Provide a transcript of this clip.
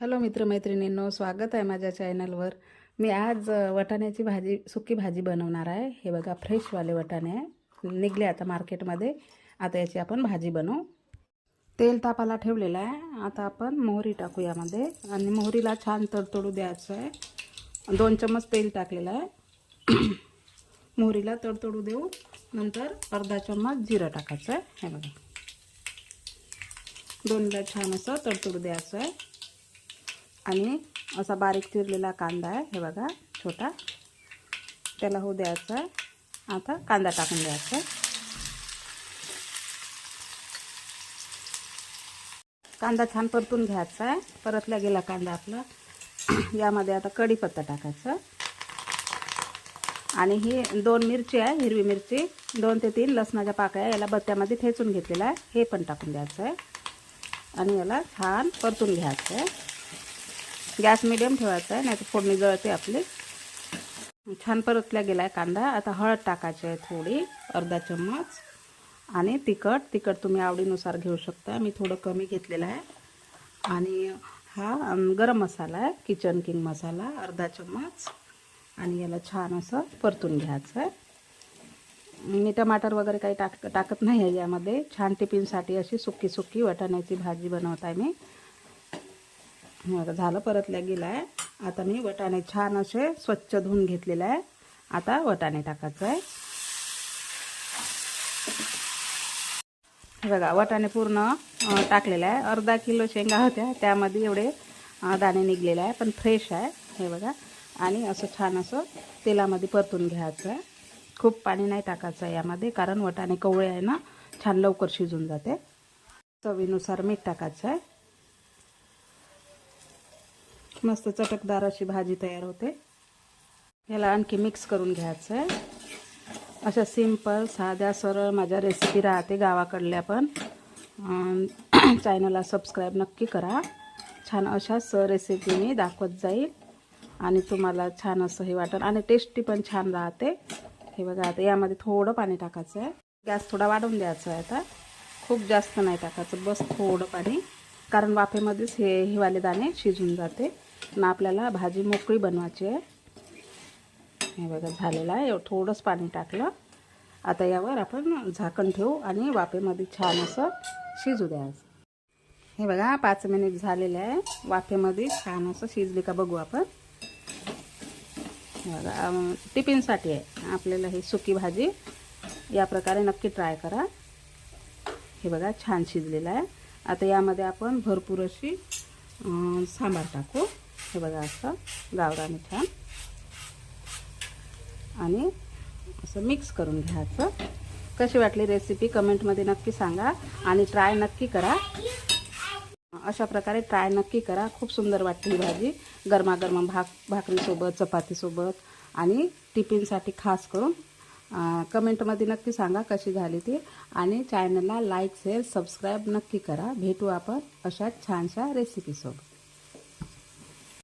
Hello मित्रमैत्रिणींनो स्वागत आहे माझ्या चॅनलवर. मी आज वटाण्याची वाटाण्याची भाजी सुकी भाजी बनवणार आहे. हे बघा फ्रेशवाले वटाणे आहे निघले आता मार्केटमध्ये. आता याची आपण भाजी बनवू. तेल तापाला ठेवलेलं आहे. आता आपण मोहरी टाकू यामध्ये. आणि मोहरीला छान तडतडू द्यायचं आहे. दोन चम्मच तेल टाकलेलं आहे. मोहरीला तडतडू देऊ. नंतर अर्धा चम्मच जिरं टाकायचं आहे. हे बघा. दोनला छान असं तडतडू द्यायचं आहे. आणि असा बारीक चिरलेला कांदा आहे. हे बघा छोटा. त्याला होऊ द्यायचा. आहे आता कांदा टाकून द्यायचा आहे. कांदा छान परतून घ्यायचा आहे. परतला गेला कांदा आपला. यामध्ये आता कढीपत्ता टाकायचा. आणि ही दोन मिरची आहे हिरवी मिरची. दोन ते तीन लसणाच्या पाकळ्या याला बत्त्यामध्ये ठेचून घेतलेला आहे. हे पण टाकून द्यायचं आहे. आणि याला छान परतून घ्यायचं आहे. गॅस मिडियम ठेवायचा आहे नाही तर फोडणी जळते आपली. छान परतल्या गेला आहे कांदा. आता हळद टाकायची आहे थोडी अर्धा चम्मच. आणि तिखट तिखट तुम्ही आवडीनुसार घेऊ शकता. मी थोडं कमी घेतलेलं आहे. आणि हा गरम मसाला आहे किचन किंग मसाला अर्धा चम्मच. आणि याला छान असं परतून घ्यायचं आहे. मी टमाटर वगैरे काही टाक टाकत नाही आहे यामध्ये. छान टिफिनसाठी अशी सुकी सुकी वाटाण्याची भाजी बनवत आहे मी. आता झालं परतल्या गेलं आहे आता मी वटाणे छान असे स्वच्छ धुवून घेतलेले आहे. आता वटाणे टाकायचं आहे. बघा वटाणे पूर्ण टाकलेलं आहे. अर्धा किलो शेंगा होत्या त्यामध्ये एवढे दाणे निघलेले आहे. पण फ्रेश आहे हे बघा. आणि असं छान असं तेलामध्ये परतून घ्यायचं आहे. खूप पाणी नाही टाकायचं आहे यामध्ये कारण वटाणे कवळे आहे ना छान लवकर शिजून जाते. चवीनुसार मीठ टाकायचं आहे. मस्त चटकदार अशी भाजी तयार होते. याला आणखी मिक्स करून घ्यायचं आहे अशा सिंपल साध्या सरळ माझ्या रेसिपी राहते गावाकडल्या पण. चॅनलला सबस्क्राईब नक्की करा. छान अशाच रेसिपी मी दाखवत जाईल. आणि तुम्हाला छान असं हे वाटेल आणि टेस्टी पण छान राहते. हे बघा आता यामध्ये थोडं पाणी टाकायचं आहे गॅस थोडा वाढवून द्यायचा आहे आता. खूप जास्त नाही टाकायचं. बस थोडं पाणी. कारण वाफेमध्येच हे हिवाले दाणे शिजून जाते. मग आपल्याला भाजी मोकळी बनवायची आहे. हे बघा झालेलं आहे. थोडंच पाणी टाकलं. आता यावर आपण झाकण ठेवू आणि वाफेमध्ये छान असं शिजू द्यायचं. हे बघा पाच मिनिट झालेले आहे. वाफेमध्ये छान असं शिजले का बघू आपण. हे बघा टिफिनसाठी आहे. आपल्याला ही सुकी भाजी या प्रकारे नक्की ट्राय करा. हे बघा छान शिजलेलं आहे. आता यामध्ये आपण भरपूर अशी सांबार टाकू. हे बघा असं गावराने छान आणि असं मिक्स करून घ्यायचं. कशी वाटली रेसिपी कमेंटमध्ये नक्की सांगा आणि ट्राय नक्की करा. अशा प्रकारे ट्राय नक्की करा. खूप सुंदर वाटते ही भाजी. गरमागरम भाक भाकरीसोबत चपातीसोबत आणि टिफिनसाठी खास करून कमेंटमध्ये नक्की सांगा कशी झाली ती. आणि चॅनलला लाईक शेअर सबस्क्राईब नक्की करा. भेटू आपण अशा छानशा रेसिपीसोबत